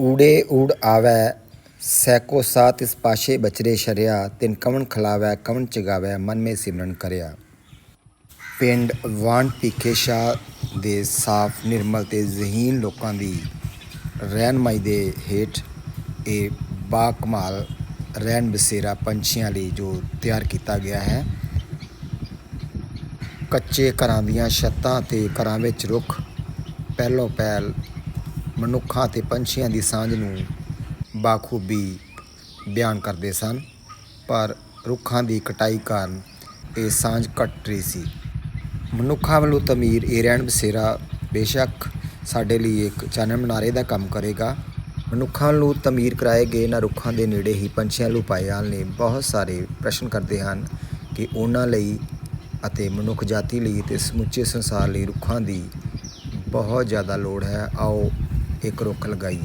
ਊੜੇ ਊੜ ਆਵੈ, ਸੈਕੋ ਸਾਤ ਇਸ ਪਾਸ਼ੇ ਬਚਰੇ ਸ਼ਰਿਆ, ਤਿਨ ਕਵਣ ਖਲਾਵੈ, ਕਵਣ ਚਗਾਵੈ, ਮਨ ਮੇ ਸਿਮਰਨ ਕਰਿਆ। ਪਿੰਡ ਵਾਣ ਭੀਖੇਸ਼ਾ ਦੇ ਸਾਫ਼, ਨਿਰਮਲ ਤੇ ਜ਼ਹੀਨ ਲੋਕਾਂ ਦੀ ਰਹਿਨਮਾਈ ਦੇ ਹੇਠ ਇਹ ਬਾਕਮਾਲ ਰਹਿਣ ਬਸੇਰਾ ਪੰਛੀਆਂ ਲਈ ਜੋ ਤਿਆਰ ਕੀਤਾ ਗਿਆ ਹੈ। ਕੱਚੇ ਘਰਾਂ ਦੀਆਂ ਛੱਤਾਂ ਤੇ ਘਰਾਂ ਵਿੱਚ ਰੁੱਖ ਪਹਿਲੋਂ ਪਹਿਲ ਮਨੁੱਖਾਂ ਤੇ ਪੰਛੀਆਂ ਦੀ ਸਾਂਝ ਨੂੰ ਬਾਖੂਬੀ ਬਿਆਨ ਕਰਦੇ ਸਨ, ਪਰ ਰੁੱਖਾਂ ਦੀ ਕਟਾਈ ਕਾਰਨ ਇਹ ਸਾਂਝ ਘਟ ਰਹੀ ਸੀ। ਮਨੁੱਖਾਂ ਵੱਲੋਂ ਤਮੀਰ ਇਹ ਰਹਿਣ ਬਸੇਰਾ ਬੇਸ਼ੱਕ ਸਾਡੇ ਲਈ ਇੱਕ ਚਾਨਣ ਮਨਾਰੇ ਦਾ ਕੰਮ ਕਰੇਗਾ। ਮਨੁੱਖਾਂ ਨੂੰ ਤਮੀਰ ਕਰਾਏ ਗਏ ਨਾ ਰੁੱਖਾਂ ਦੇ ਨੇੜੇ ਹੀ ਪੰਛੀਆਂ ਨੂੰ ਪਾਇਆਲ ਨੇ ਬਹੁਤ ਸਾਰੇ ਪ੍ਰਸ਼ਨ ਕਰਦੇ ਹਨ ਕਿ ਉਹਨਾਂ ਲਈ ਅਤੇ ਮਨੁੱਖ ਜਾਤੀ ਲਈ ਤੇ ਸਮੁੱਚੇ ਸੰਸਾਰ ਲਈ ਰੁੱਖਾਂ ਦੀ ਬਹੁਤ ਜ਼ਿਆਦਾ ਲੋੜ ਹੈ। ਆਓ ਇੱਕ ਰੁੱਖ ਲਗਾਈਏ।